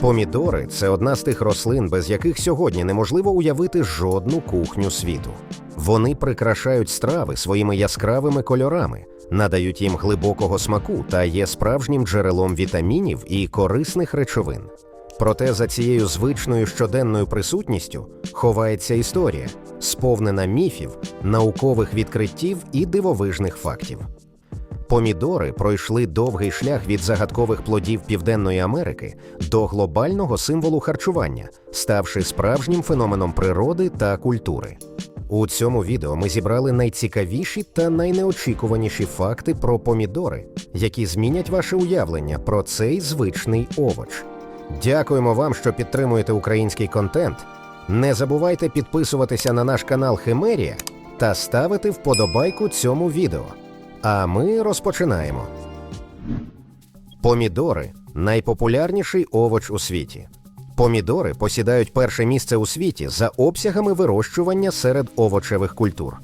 Помідори це одна з тих рослин, без яких сьогодні неможливо уявити жодну кухню світу. Вони прикрашають страви своїми яскравими кольорами, надають їм глибокого смаку та є справжнім джерелом вітамінів і корисних речовин. Проте за цією звичною щоденною присутністю ховається історія, сповнена міфів, наукових відкриттів і дивовижних фактів. Помідори пройшли довгий шлях від загадкових плодів Південної Америки до глобального символу харчування, ставши справжнім феноменом природи та культури. У цьому відео ми зібрали найцікавіші та найнеочікуваніші факти про помідори, які змінять ваше уявлення про цей звичний овоч. Дякуємо вам, що підтримуєте український контент. Не забувайте підписуватися на наш канал Химерія та ставити вподобайку цьому відео. А ми розпочинаємо. Помідори найпопулярніший овоч у світі. Помідори посідають перше місце у світі за обсягами вирощування серед овочевих культур.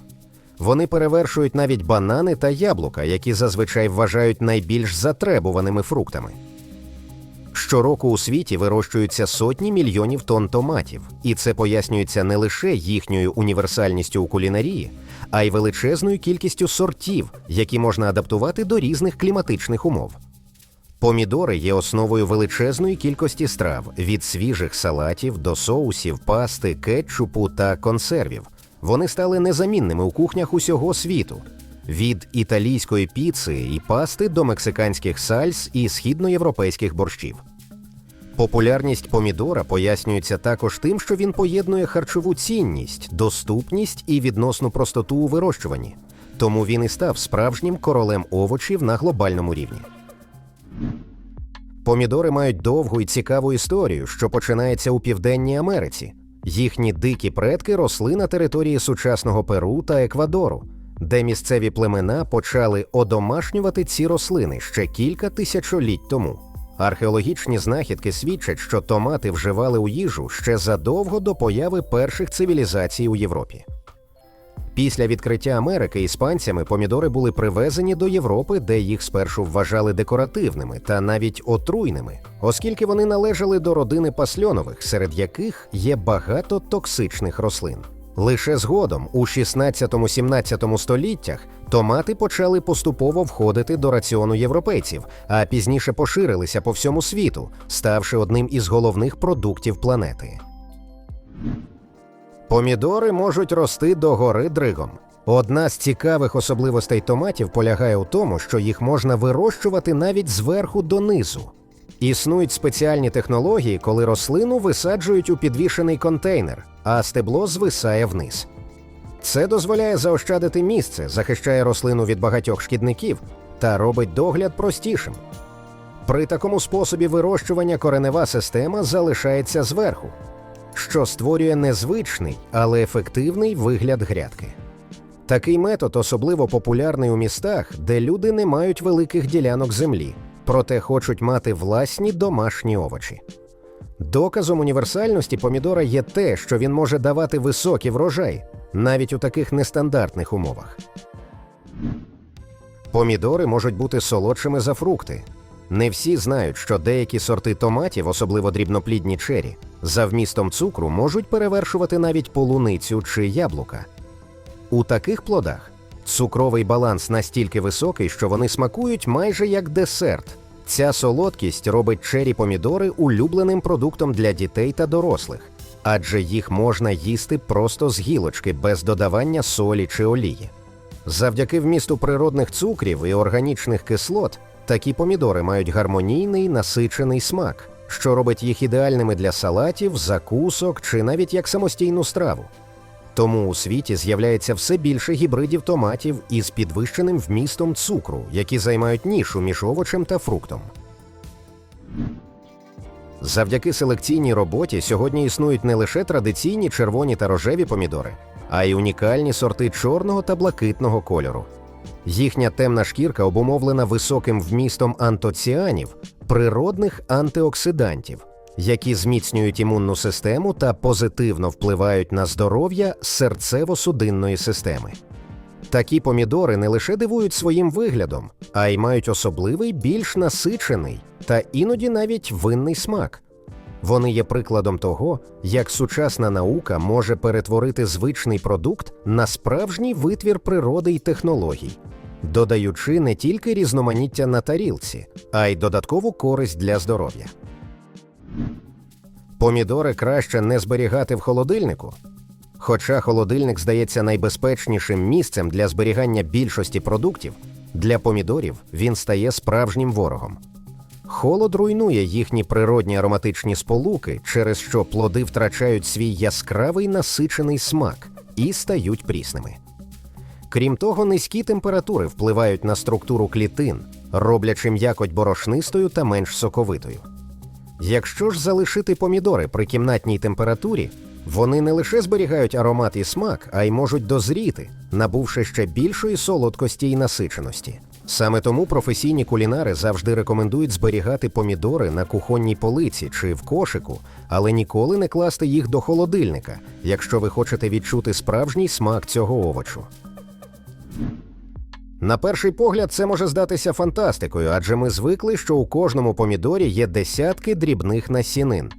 Вони перевершують навіть банани та яблука, які зазвичай вважають найбільш затребуваними фруктами. Щороку у світі вирощуються сотні мільйонів тонн томатів, і це пояснюється не лише їхньою універсальністю у кулінарії, а й величезною кількістю сортів, які можна адаптувати до різних кліматичних умов. Помідори є основою величезної кількості страв від свіжих салатів до соусів, пасти, кетчупу та консервів. Вони стали незамінними у кухнях усього світу. Від італійської піци і пасти до мексиканських сальс і східноєвропейських борщів. Популярність помідора пояснюється також тим, що він поєднує харчову цінність, доступність і відносну простоту у вирощуванні. Тому він і став справжнім королем овочів на глобальному рівні. Помідори мають довгу і цікаву історію, що починається у Південній Америці. Їхні дикі предки росли на території сучасного Перу та Еквадору, де місцеві племена почали одомашнювати ці рослини ще кілька тисячоліть тому. Археологічні знахідки свідчать, що томати вживали у їжу ще задовго до появи перших цивілізацій у Європі. Після відкриття Америки іспанцями помідори були привезені до Європи, де їх спершу вважали декоративними та навіть отруйними, оскільки вони належали до родини пасльонових, серед яких є багато токсичних рослин. Лише згодом, у 16-17 століттях, томати почали поступово входити до раціону європейців, а пізніше поширилися по всьому світу, ставши одним із головних продуктів планети. Помідори можуть рости до гори дригом. Одна з цікавих особливостей томатів полягає у тому, що їх можна вирощувати навіть зверху донизу. Існують спеціальні технології, коли рослину висаджують у підвішений контейнер, а стебло звисає вниз. Це дозволяє заощадити місце, захищає рослину від багатьох шкідників та робить догляд простішим. При такому способі вирощування коренева система залишається зверху, що створює незвичний, але ефективний вигляд грядки. Такий метод особливо популярний у містах, де люди не мають великих ділянок землі, проте хочуть мати власні домашні овочі. Доказом універсальності помідора є те, що він може давати високий врожай, навіть у таких нестандартних умовах. Помідори можуть бути солодшими за фрукти. Не всі знають, що деякі сорти томатів, особливо дрібноплідні чері, за вмістом цукру можуть перевершувати навіть полуницю чи яблука. У таких плодах цукровий баланс настільки високий, що вони смакують майже як десерт. Ця солодкість робить чері помідори улюбленим продуктом для дітей та дорослих, адже їх можна їсти просто з гілочки без додавання солі чи олії. Завдяки вмісту природних цукрів і органічних кислот такі помідори мають гармонійний насичений смак, що робить їх ідеальними для салатів, закусок чи навіть як самостійну страву. Тому у світі з'являється все більше гібридів томатів із підвищеним вмістом цукру, які займають нішу між овочем та фруктом. Завдяки селекційній роботі сьогодні існують не лише традиційні червоні та рожеві помідори, а й унікальні сорти чорного та блакитного кольору. Їхня темна шкірка обумовлена високим вмістом антоціанів, природних антиоксидантів, які зміцнюють імунну систему та позитивно впливають на здоров'я серцево-судинної системи. Такі помідори не лише дивують своїм виглядом, а й мають особливий більш насичений та іноді навіть винний смак. Вони є прикладом того, як сучасна наука може перетворити звичний продукт на справжній витвір природи й технологій, додаючи не тільки різноманіття на тарілці, а й додаткову користь для здоров'я. Помідори краще не зберігати в холодильнику. Хоча холодильник здається найбезпечнішим місцем для зберігання більшості продуктів, для помідорів він стає справжнім ворогом. Холод руйнує їхні природні ароматичні сполуки, через що плоди втрачають свій яскравий насичений смак і стають прісними. Крім того, низькі температури впливають на структуру клітин, роблячи м'якоть борошнистою та менш соковитою. Якщо ж залишити помідори при кімнатній температурі, вони не лише зберігають аромат і смак, а й можуть дозріти, набувши ще більшої солодкості і насиченості. Саме тому професійні кулінари завжди рекомендують зберігати помідори на кухонній полиці чи в кошику, але ніколи не класти їх до холодильника, якщо ви хочете відчути справжній смак цього овочу. На перший погляд, це може здатися фантастикою, адже ми звикли, що у кожному помідорі є десятки дрібних насінин.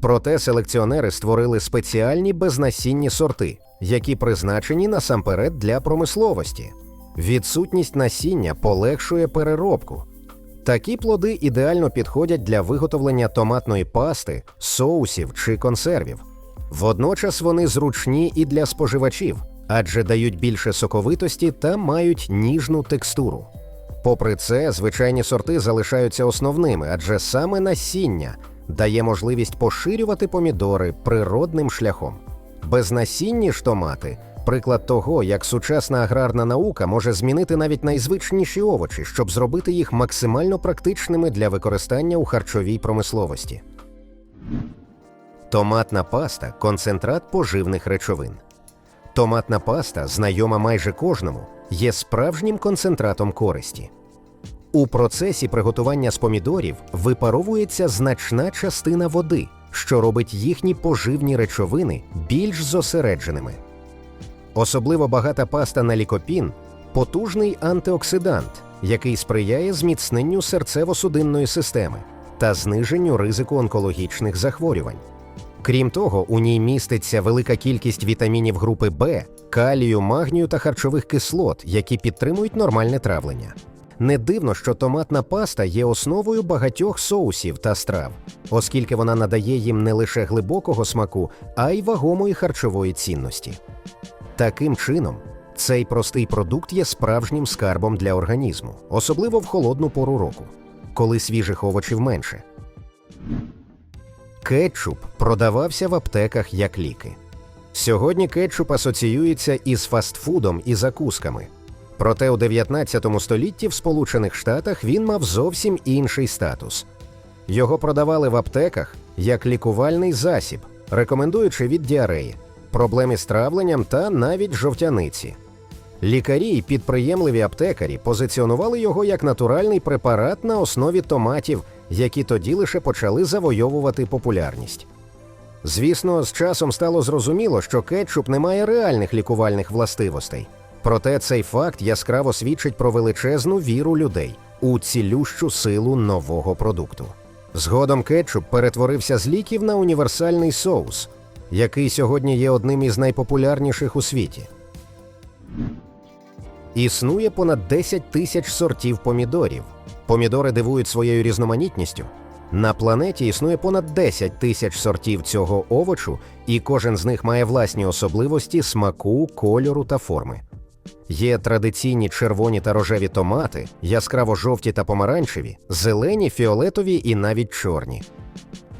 Проте селекціонери створили спеціальні безнасінні сорти, які призначені насамперед для промисловості. Відсутність насіння полегшує переробку. Такі плоди ідеально підходять для виготовлення томатної пасти, соусів чи консервів. Водночас вони зручні і для споживачів, адже дають більше соковитості та мають ніжну текстуру. Попри це, звичайні сорти залишаються основними, адже саме насіння дає можливість поширювати помідори природним шляхом. Безнасінні ж томати приклад того, як сучасна аграрна наука може змінити навіть найзвичніші овочі, щоб зробити їх максимально практичними для використання у харчовій промисловості. Томатна паста концентрат поживних речовин. Томатна паста, знайома майже кожному, є справжнім концентратом користі. У процесі приготування з помідорів випаровується значна частина води, що робить їхні поживні речовини більш зосередженими. Особливо багата паста на лікопін потужний антиоксидант, який сприяє зміцненню серцево-судинної системи та зниженню ризику онкологічних захворювань. Крім того, у ній міститься велика кількість вітамінів групи Б, калію, магнію та харчових кислот, які підтримують нормальне травлення. Не дивно, що томатна паста є основою багатьох соусів та страв, оскільки вона надає їм не лише глибокого смаку, а й вагомої харчової цінності. Таким чином, цей простий продукт є справжнім скарбом для організму, особливо в холодну пору року, коли свіжих овочів менше. Кетчуп продавався в аптеках як ліки. Сьогодні кетчуп асоціюється із фастфудом і закусками. Проте у 19 столітті в Сполучених Штатах він мав зовсім інший статус. Його продавали в аптеках як лікувальний засіб, рекомендуючи від діареї, проблеми з травленням та навіть жовтяниці. Лікарі й підприємливі аптекарі позиціонували його як натуральний препарат на основі томатів, які тоді лише почали завойовувати популярність. Звісно, з часом стало зрозуміло, що кетчуп не має реальних лікувальних властивостей. Проте цей факт яскраво свідчить про величезну віру людей у цілющу силу нового продукту. Згодом кетчуп перетворився з ліків на універсальний соус, який сьогодні є одним із найпопулярніших у світі. Існує понад 10 тисяч сортів помідорів. Помідори дивують своєю різноманітністю. На планеті існує понад 10 тисяч сортів цього овочу, і кожен з них має власні особливості смаку, кольору та форми. Є традиційні червоні та рожеві томати, яскраво жовті та помаранчеві, зелені, фіолетові і навіть чорні.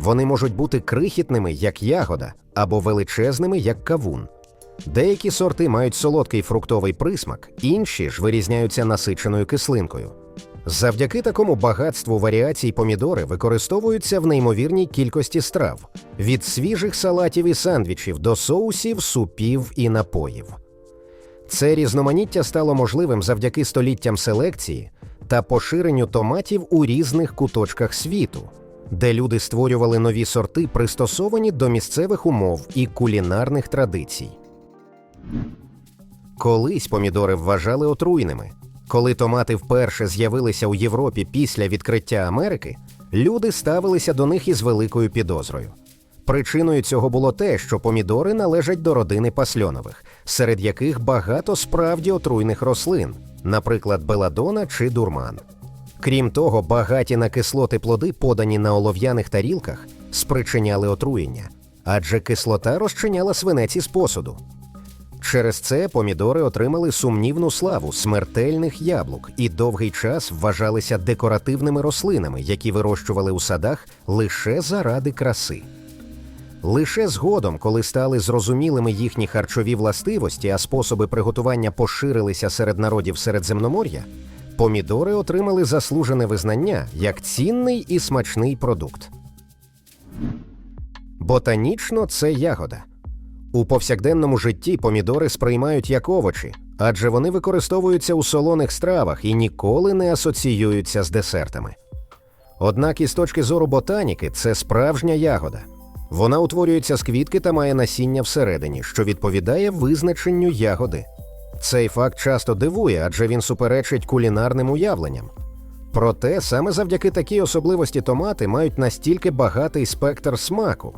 Вони можуть бути крихітними, як ягода, або величезними, як кавун. Деякі сорти мають солодкий фруктовий присмак, інші ж вирізняються насиченою кислинкою. Завдяки такому багатству варіацій помідори використовуються в неймовірній кількості страв від свіжих салатів і сандвічів до соусів, супів і напоїв. Це різноманіття стало можливим завдяки століттям селекції та поширенню томатів у різних куточках світу, де люди створювали нові сорти, пристосовані до місцевих умов і кулінарних традицій. Колись помідори вважали отруйними. Коли томати вперше з'явилися у Європі після відкриття Америки, люди ставилися до них із великою підозрою. Причиною цього було те, що помідори належать до родини пасльонових, серед яких багато справді отруйних рослин, наприклад, беладона чи дурман. Крім того, багаті на кислоти плоди, подані на олов'яних тарілках, спричиняли отруєння, адже кислота розчиняла свинець із посуду. Через це помідори отримали сумнівну славу смертельних яблук і довгий час вважалися декоративними рослинами, які вирощували у садах лише заради краси. Лише згодом, коли стали зрозумілими їхні харчові властивості, а способи приготування поширилися серед народів Середземномор'я, помідори отримали заслужене визнання як цінний і смачний продукт. Ботанічно це ягода. У повсякденному житті помідори сприймають як овочі, адже вони використовуються у солоних стравах і ніколи не асоціюються з десертами. Однак із точки зору ботаніки це справжня ягода. Вона утворюється з квітки та має насіння всередині, що відповідає визначенню ягоди. Цей факт часто дивує, адже він суперечить кулінарним уявленням. Проте саме завдяки такій особливості томати мають настільки багатий спектр смаку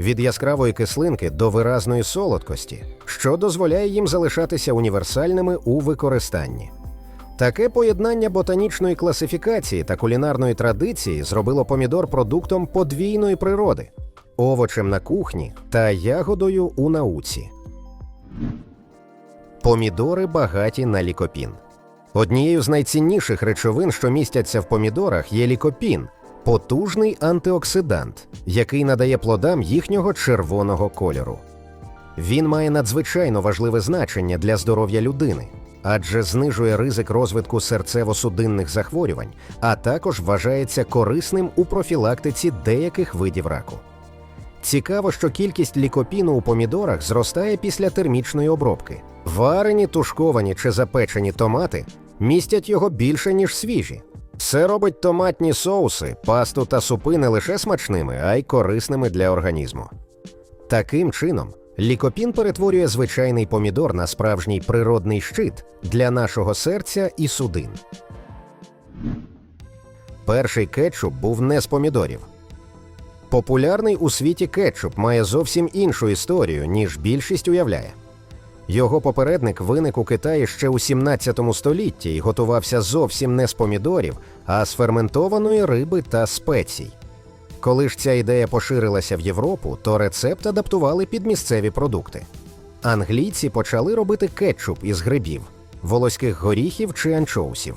від яскравої кислинки до виразної солодкості, що дозволяє їм залишатися універсальними у використанні. Таке поєднання ботанічної класифікації та кулінарної традиції зробило помідор продуктом подвійної природи, овочем на кухні та ягодою у науці. Помідори багаті на лікопін. Однією з найцінніших речовин, що містяться в помідорах, є лікопін потужний антиоксидант, який надає плодам їхнього червоного кольору. Він має надзвичайно важливе значення для здоров'я людини, адже знижує ризик розвитку серцево-судинних захворювань, а також вважається корисним у профілактиці деяких видів раку. Цікаво, що кількість лікопіну у помідорах зростає після термічної обробки. Варені, тушковані чи запечені томати містять його більше, ніж свіжі. Це робить томатні соуси, пасту та супи не лише смачними, а й корисними для організму. Таким чином, лікопін перетворює звичайний помідор на справжній природний щит для нашого серця і судин. Перший кетчуп був не з помідорів. Популярний у світі кетчуп має зовсім іншу історію, ніж більшість уявляє. Його попередник виник у Китаї ще у 17 столітті і готувався зовсім не з помідорів, а з ферментованої риби та спецій. Коли ж ця ідея поширилася в Європу, то рецепт адаптували під місцеві продукти. Англійці почали робити кетчуп із грибів, волоських горіхів чи анчоусів.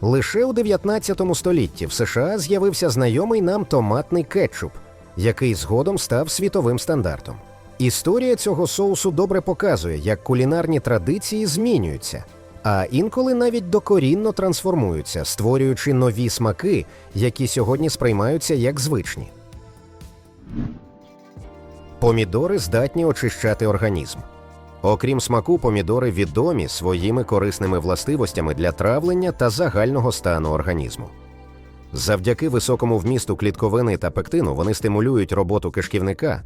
Лише у 19 столітті в США з'явився знайомий нам томатний кетчуп, який згодом став світовим стандартом. Історія цього соусу добре показує, як кулінарні традиції змінюються, а інколи навіть докорінно трансформуються, створюючи нові смаки, які сьогодні сприймаються як звичні. Помідори здатні очищати організм. Окрім смаку, помідори відомі своїми корисними властивостями для травлення та загального стану організму. Завдяки високому вмісту клітковини та пектину вони стимулюють роботу кишківника,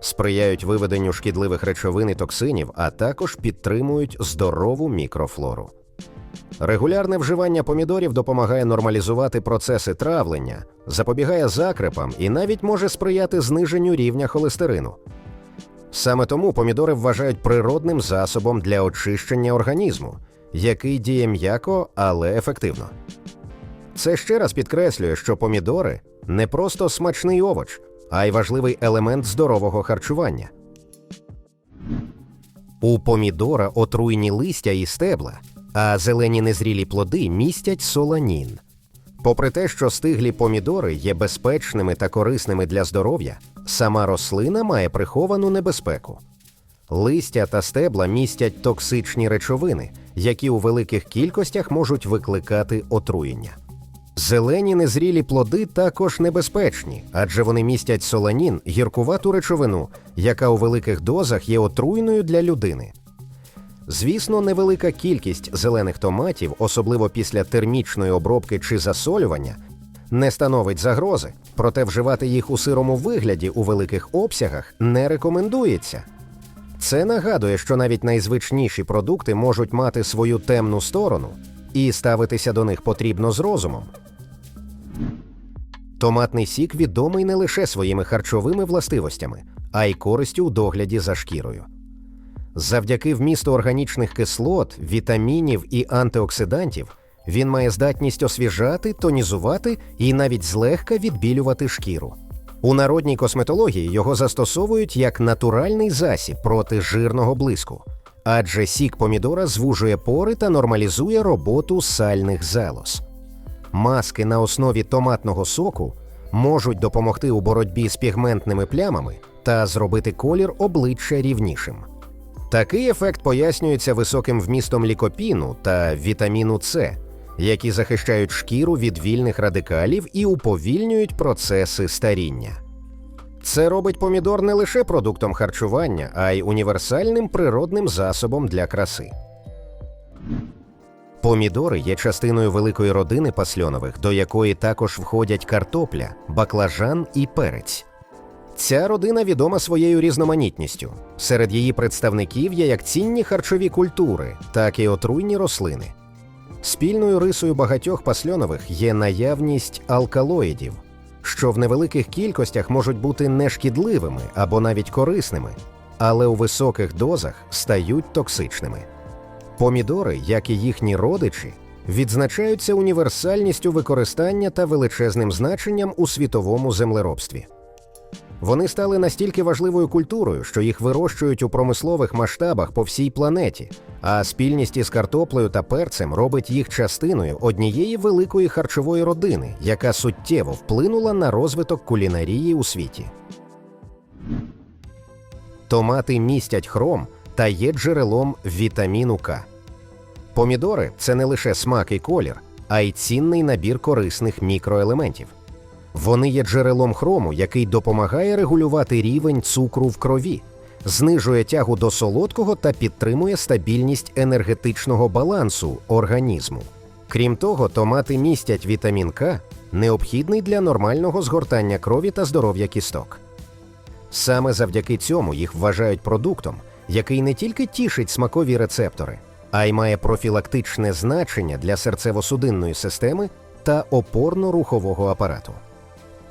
сприяють виведенню шкідливих речовин і токсинів, а також підтримують здорову мікрофлору. Регулярне вживання помідорів допомагає нормалізувати процеси травлення, запобігає закрепам і навіть може сприяти зниженню рівня холестерину. Саме тому помідори вважають природним засобом для очищення організму, який діє м'яко, але ефективно. Це ще раз підкреслює, що помідори не просто смачний овоч, а й важливий елемент здорового харчування. У помідора отруйні листя і стебла, а зелені незрілі плоди містять соланін. Попри те, що стиглі помідори є безпечними та корисними для здоров'я, сама рослина має приховану небезпеку. Листя та стебла містять токсичні речовини, які у великих кількостях можуть викликати отруєння. Зелені незрілі плоди також небезпечні, адже вони містять соланін, гіркувату речовину, яка у великих дозах є отруйною для людини. Звісно, невелика кількість зелених томатів, особливо після термічної обробки чи засолювання, не становить загрози, проте вживати їх у сирому вигляді у великих обсягах не рекомендується. Це нагадує, що навіть найзвичніші продукти можуть мати свою темну сторону, і ставитися до них потрібно з розумом. Томатний сік відомий не лише своїми харчовими властивостями, а й користю у догляді за шкірою. Завдяки вмісту органічних кислот, вітамінів і антиоксидантів він має здатність освіжати, тонізувати і навіть злегка відбілювати шкіру. У народній косметології його застосовують як натуральний засіб проти жирного блиску, адже сік помідора звужує пори та нормалізує роботу сальних залоз. Маски на основі томатного соку можуть допомогти у боротьбі з пігментними плямами та зробити колір обличчя рівнішим. Такий ефект пояснюється високим вмістом лікопіну та вітаміну С, які захищають шкіру від вільних радикалів і уповільнюють процеси старіння. Це робить помідор не лише продуктом харчування, а й універсальним природним засобом для краси. Помідори є частиною великої родини пасльонових, до якої також входять картопля, баклажан і перець. Ця родина відома своєю різноманітністю. Серед її представників є як цінні харчові культури, так і отруйні рослини. Спільною рисою багатьох пасльонових є наявність алкалоїдів, що в невеликих кількостях можуть бути нешкідливими або навіть корисними, але у високих дозах стають токсичними. Помідори, як і їхні родичі, відзначаються універсальністю використання та величезним значенням у світовому землеробстві. Вони стали настільки важливою культурою, що їх вирощують у промислових масштабах по всій планеті, а спільність із картоплею та перцем робить їх частиною однієї великої харчової родини, яка суттєво вплинула на розвиток кулінарії у світі. Томати містять хром та є джерелом вітаміну К. Помідори це не лише смак і колір, а й цінний набір корисних мікроелементів. Вони є джерелом хрому, який допомагає регулювати рівень цукру в крові, знижує тягу до солодкого та підтримує стабільність енергетичного балансу організму. Крім того, томати містять вітамін К, необхідний для нормального згортання крові та здоров'я кісток. Саме завдяки цьому їх вважають продуктом, який не тільки тішить смакові рецептори, а й має профілактичне значення для серцево-судинної системи та опорно-рухового апарату.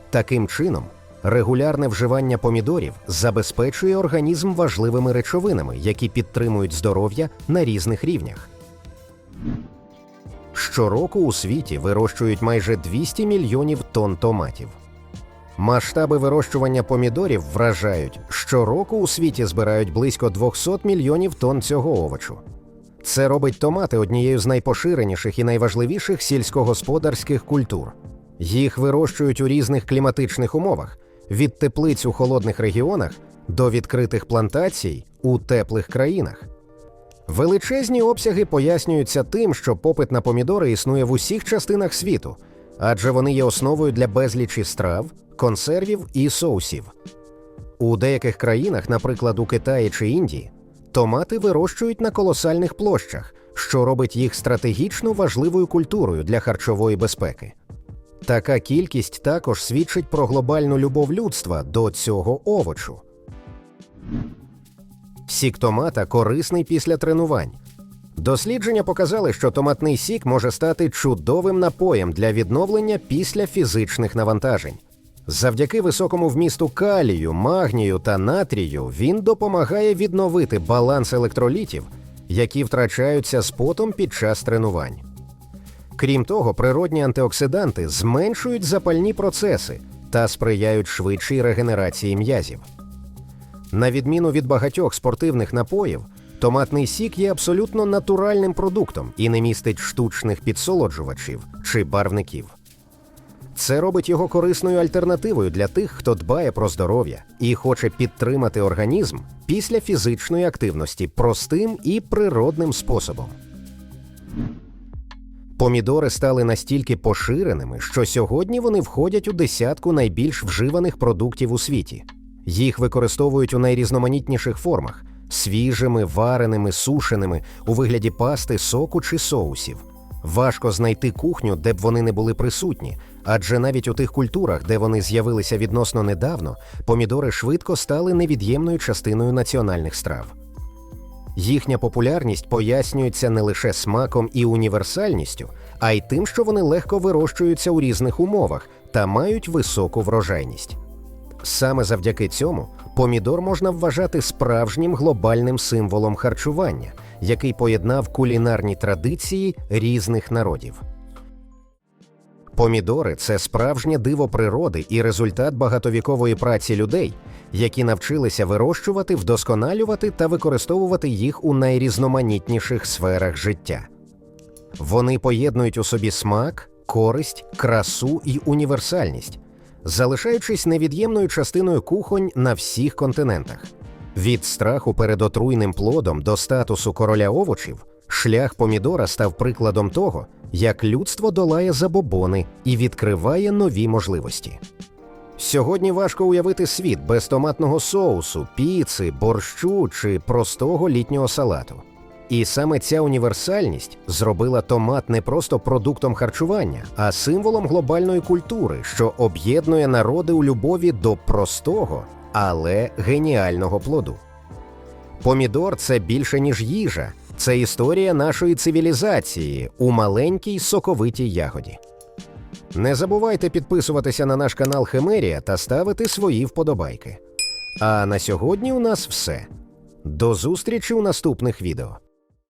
Таким чином, регулярне вживання помідорів забезпечує організм важливими речовинами, які підтримують здоров'я на різних рівнях. Щороку у світі вирощують майже 200 мільйонів тонн томатів. Масштаби вирощування помідорів вражають, щороку у світі збирають близько 200 мільйонів тонн цього овочу. Це робить томати однією з найпоширеніших і найважливіших сільськогосподарських культур. Їх вирощують у різних кліматичних умовах від теплиць у холодних регіонах до відкритих плантацій у теплих країнах. Величезні обсяги пояснюються тим, що попит на помідори існує в усіх частинах світу, адже вони є основою для безлічі страв, консервів і соусів. У деяких країнах, наприклад, у Китаї чи Індії, томати вирощують на колосальних площах, що робить їх стратегічно важливою культурою для харчової безпеки. Така кількість також свідчить про глобальну любов людства до цього овочу. Сік томата корисний після тренувань. Дослідження показали, що томатний сік може стати чудовим напоєм для відновлення після фізичних навантажень. Завдяки високому вмісту калію, магнію та натрію він допомагає відновити баланс електролітів, які втрачаються з потом під час тренувань. Крім того, природні антиоксиданти зменшують запальні процеси та сприяють швидшій регенерації м'язів. На відміну від багатьох спортивних напоїв, томатний сік є абсолютно натуральним продуктом і не містить штучних підсолоджувачів чи барвників. Це робить його корисною альтернативою для тих, хто дбає про здоров'я і хоче підтримати організм після фізичної активності простим і природним способом. Помідори стали настільки поширеними, що сьогодні вони входять у десятку найбільш вживаних продуктів у світі. Їх використовують у найрізноманітніших формах свіжими, вареними, сушеними, у вигляді пасти, соку чи соусів. Важко знайти кухню, де б вони не були присутні, адже навіть у тих культурах, де вони з'явилися відносно недавно, помідори швидко стали невід'ємною частиною національних страв. Їхня популярність пояснюється не лише смаком і універсальністю, а й тим, що вони легко вирощуються у різних умовах та мають високу врожайність. Саме завдяки цьому помідор можна вважати справжнім глобальним символом харчування, який поєднав кулінарні традиції різних народів. Помідори це справжнє диво природи і результат багатовікової праці людей, які навчилися вирощувати, вдосконалювати та використовувати їх у найрізноманітніших сферах життя. Вони поєднують у собі смак, користь, красу і універсальність, залишаючись невід'ємною частиною кухонь на всіх континентах. Від страху перед отруйним плодом до статусу короля овочів, шлях помідора став прикладом того, як людство долає забобони і відкриває нові можливості. Сьогодні важко уявити світ без томатного соусу, піци, борщу чи простого літнього салату. І саме ця універсальність зробила томат не просто продуктом харчування, а символом глобальної культури, що об'єднує народи у любові до простого, але геніального плоду. Помідор це більше ніж їжа, це історія нашої цивілізації у маленькій соковитій ягоді. Не забувайте підписуватися на наш канал Химерія та ставити свої вподобайки. А на сьогодні у нас все. До зустрічі у наступних відео.